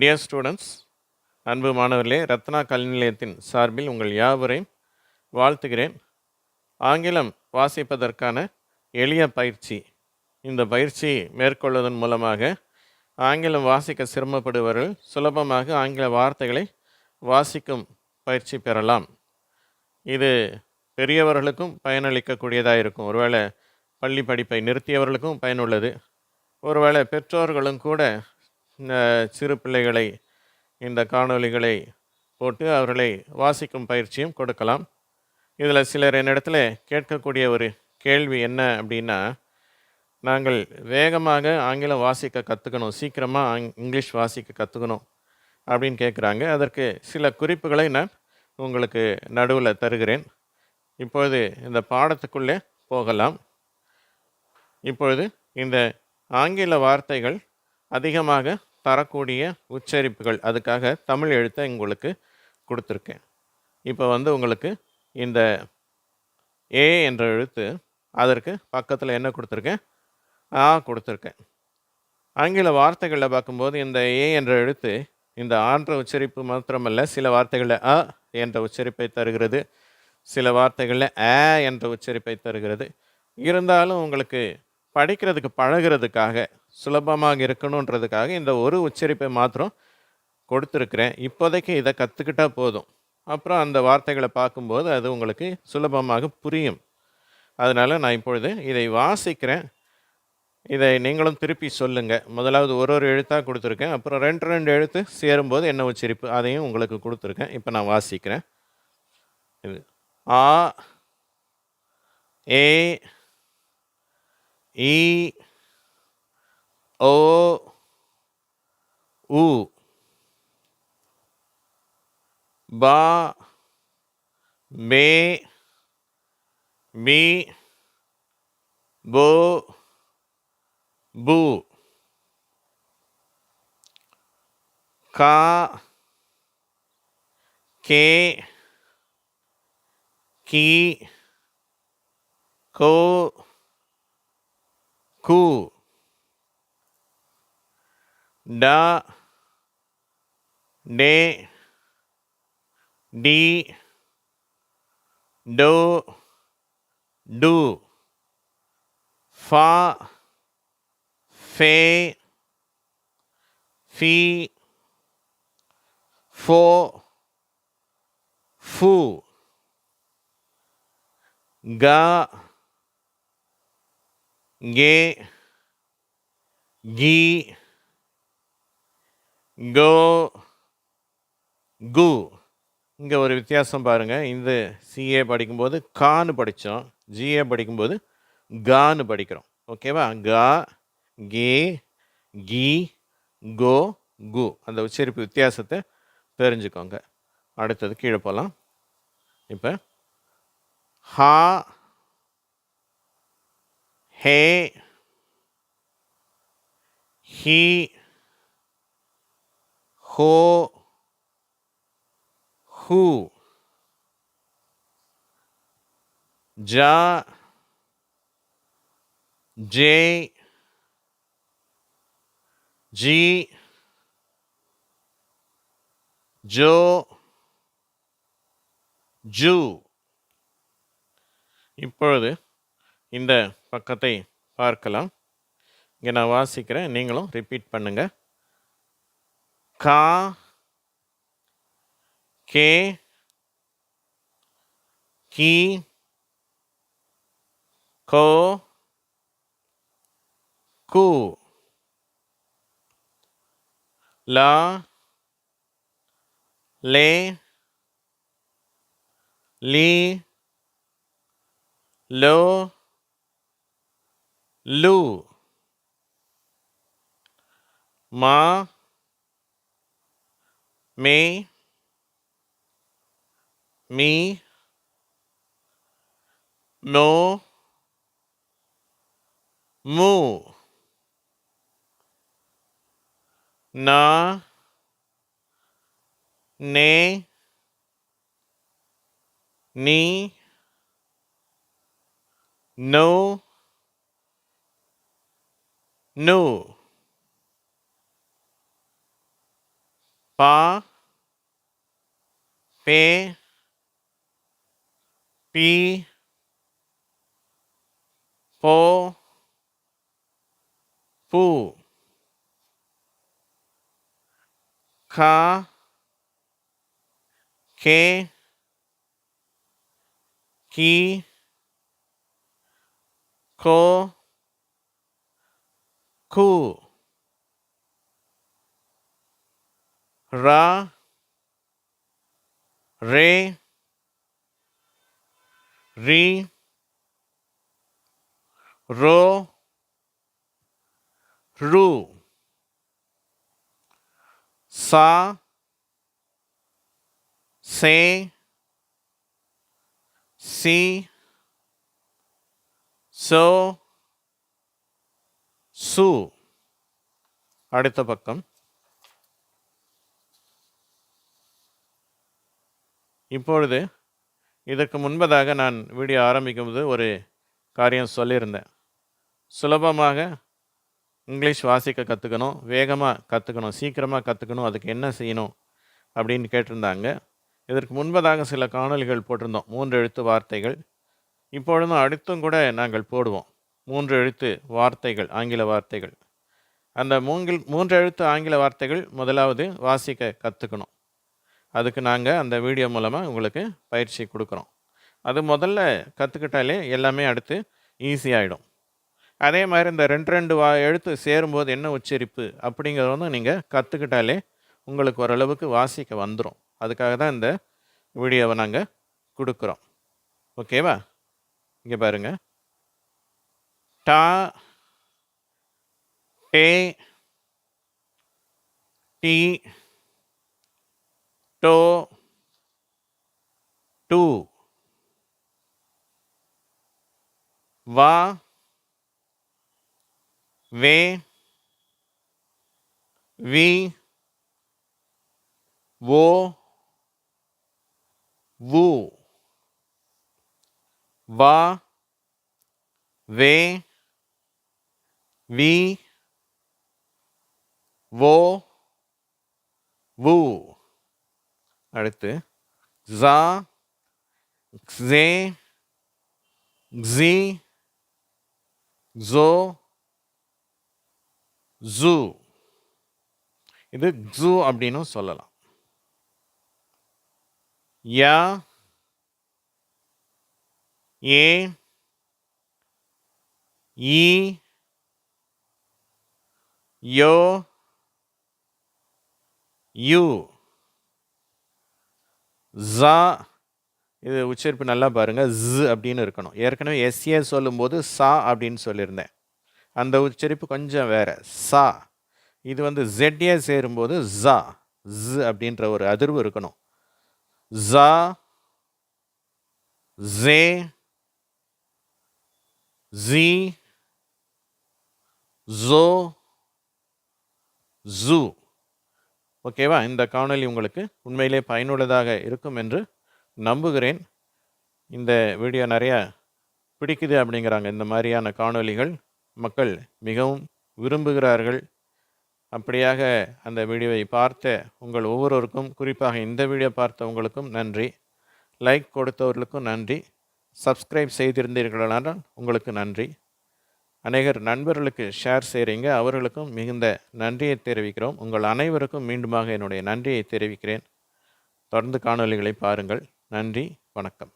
Dear students அன்பு மாணவர்களே ரத்னா கல்வி நிலையத்தின் சார்பில் உங்கள் யாவரையும் வாழ்த்துகிறேன். ஆங்கிலம் வாசிப்பதற்கான எளிய பயிற்சி. இந்த பயிற்சி மேற்கொள்வதன் மூலமாக ஆங்கிலம் வாசிக்க சிரமப்படுபவர்கள் சுலபமாக ஆங்கில வார்த்தைகளை வாசிக்கும் பயிற்சி பெறலாம். இது பெரியவர்களுக்கும் பயனளிக்கக்கூடியதாக இருக்கும். ஒருவேளை பள்ளி படிப்பை நிறுத்தியவர்களுக்கும் பயனுள்ளது. ஒருவேளை பெற்றோர்களும் கூட சிறு பிள்ளைகளை இந்த காணொளிகளை போட்டு அவர்களை வாசிக்கும் பயிற்சியும் கொடுக்கலாம். இதில் சிலர் என்னிடத்துல கேட்கக்கூடிய ஒரு கேள்வி என்ன அப்படின்னா நாங்கள் வேகமாக ஆங்கிலம் வாசிக்க கற்றுக்கணும் சீக்கிரமாக ஆங் இங்கிலீஷ் வாசிக்க கற்றுக்கணும் அப்படின்னு கேட்குறாங்க அதற்கு சில குறிப்புகளை நான் உங்களுக்கு நடுவில் தருகிறேன். இப்பொழுது இந்த பாடத்துக்குள்ளே போகலாம். இப்பொழுது இந்த ஆங்கில வார்த்தைகள் அதிகமாக தரக்கூடிய உச்சரிப்புகள். அதுக்காக தமிழ் எழுத்தை உங்களுக்கு கொடுத்துருக்கேன். இப்போ வந்து உங்களுக்கு இந்த ஏ என்ற எழுத்து அதற்கு பக்கத்தில் என்ன கொடுத்துருக்கேன்? ஆ கொடுத்துருக்கேன். ஆங்கில வார்த்தைகளில் பார்க்கும்போது இந்த ஏ என்ற எழுத்து இந்த ஆன்ற உச்சரிப்பு மாத்திரமல்ல சில வார்த்தைகளில் அ என்ற உச்சரிப்பை தருகிறது சில வார்த்தைகளில் ஆ என்ற உச்சரிப்பை தருகிறது. இருந்தாலும் உங்களுக்கு படிக்கிறதுக்கு பழகிறதுக்காக சுலபமாக இருக்கணுன்றதுக்காக இந்த ஒரு உச்சரிப்பை மாத்திரம் கொடுத்துருக்குறேன். இப்போதைக்கு இதை கற்றுக்கிட்டால் போதும். அப்புறம் அந்த வார்த்தைகளை பார்க்கும்போது அது உங்களுக்கு சுலபமாக புரியும். அதனால் நான் இப்பொழுது இதை வாசிக்கிறேன். இதை நீங்களும் திருப்பி சொல்லுங்கள் முதலாவது ஒரு ஒரு எழுத்தாக கொடுத்துருக்கேன். அப்புறம் ரெண்டு ரெண்டு எழுத்து சேரும்போது என்ன உச்சரிப்பு அதையும் உங்களுக்கு கொடுத்துருக்கேன். இப்போ நான் வாசிக்கிறேன். இது ஆ ஏ இ ஓ உ பா மே மீ போ பு கா கே கி கோ கு ட டே டி டோ டு ஃபா ஃபே ஃபி ஃபோ ஃபு. க கே கி கோ கு. இங்கே ஒரு வித்தியாசம் பாருங்கள் இந்த சிஏ படிக்கும்போது கான்னு படித்தோம் ஜிஏ படிக்கும்போது கான்னு படிக்கிறோம். ஓகேவா? கா கே கி கோ கு. அந்த உச்சரிப்பு வித்தியாசத்தை தெரிஞ்சுக்கோங்க. அடுத்தது கீழே போகலாம் இப்போ ஹா ஹே ஹி ஹோ ஹூ ஜா ஜே ஜி ஜோ ஜூ இப்பொழுது இந்த பக்கத்தை பார்க்கலாம். இங்கே நான் வாசிக்கிறேன். நீங்களும் ரிப்பீட் பண்ணுங்கள் கா கே கி கோ கு லா லே லீ லோ லு மா me, me, no, Mu. na, ne, ni, no, no. பா பே பி போ பூ கா கே கி கோ கு ரா ரே ரி ரோ ரு. சா சே சி சோ சு. அடுத்த பக்கம். இப்பொழுது இதற்கு முன்பதாக நான் வீடியோ ஆரம்பிக்கும்போது ஒரு காரியம் சொல்லியிருந்தேன். சுலபமாக இங்கிலீஷ் வாசிக்க கற்றுக்கணும் வேகமாக கற்றுக்கணும் சீக்கிரமாக கற்றுக்கணும் அதுக்கு என்ன செய்யணும் அப்படின்னு கேட்டிருந்தாங்க. இதற்கு முன்பதாக சில காணொளிகள் போட்டிருந்தோம் மூன்று எழுத்து வார்த்தைகள். இப்பொழுதும் அடுத்தும் கூட நாங்கள் போடுவோம் மூன்று எழுத்து வார்த்தைகள் ஆங்கில வார்த்தைகள். அந்த மூங்கில் மூன்று எழுத்து ஆங்கில வார்த்தைகள் முதலாவது வாசிக்க கற்றுக்கணும் அதுக்கு நாங்கள் அந்த வீடியோ மூலமாக உங்களுக்கு பயிற்சி கொடுக்குறோம். அது முதல்ல கற்றுக்கிட்டாலே எல்லாமே அடுத்து ஈஸியாகிடும் அதே மாதிரி இந்த ரெண்டு ரெண்டு வா எழுத்து சேரும்போது என்ன உச்சரிப்பு அப்படிங்கிறத வந்து நீங்கள் கற்றுக்கிட்டாலே உங்களுக்கு ஓரளவுக்கு வாசிக்க வந்துடும் அதுக்காக தான் இந்த வீடியோவை நாங்கள் கொடுக்குறோம். ஓகேவா இங்கே பாருங்கள் டா டே டி டோ டூ வா வே வி ஓ வு வா வே வி ஓ வு அடுத்து ஜா ஜே ஜி ஜோ ஜூ இது ஜூ அப்படின்னு சொல்லலாம். யா ஏ ஈ யோ யூ. ஜா இது உச்சரிப்பு நல்லா பாருங்கள் ஜ் அப்படின்னு இருக்கணும். ஏற்கனவே எஸ்ஏ சொல்லும்போது சா அப்படின்னு சொல்லியிருந்தேன். அந்த உச்சரிப்பு கொஞ்சம் வேறு. சா. இது வந்து ஜெட்ஏ சேரும்போது ஜா ஜ் அப்படின்ற ஒரு அதிர்வு இருக்கணும். ஜா ஜே ஜி ஜோ ஜூ ஓகேவா? இந்த காணொலி உங்களுக்கு உண்மையிலே பயனுள்ளதாக இருக்கும் என்று நம்புகிறேன். இந்த வீடியோ நிறையா பிடிக்குது அப்படிங்கிறாங்க. இந்த மாதிரியான காணொளிகள் மக்கள் மிகவும் விரும்புகிறார்கள். அப்படியாக அந்த வீடியோவை பார்த்த உங்கள் ஒவ்வொருவருக்கும் குறிப்பாக இந்த வீடியோ பார்த்த உங்களுக்கும் நன்றி. லைக் கொடுத்தவர்களுக்கும் நன்றி. சப்ஸ்கிரைப் செய்திருந்தீர்களானால் உங்களுக்கு நன்றி. அநேகர் நண்பர்களுக்கு ஷேர் செய்கிறீங்க அவர்களுக்கும் மிகுந்த நன்றியை தெரிவிக்கிறோம். உங்கள் அனைவருக்கும் மீண்டுமாக என்னுடைய நன்றியை தெரிவிக்கிறேன். தொடர்ந்து காணொலிகளை பாருங்கள். நன்றி. வணக்கம்.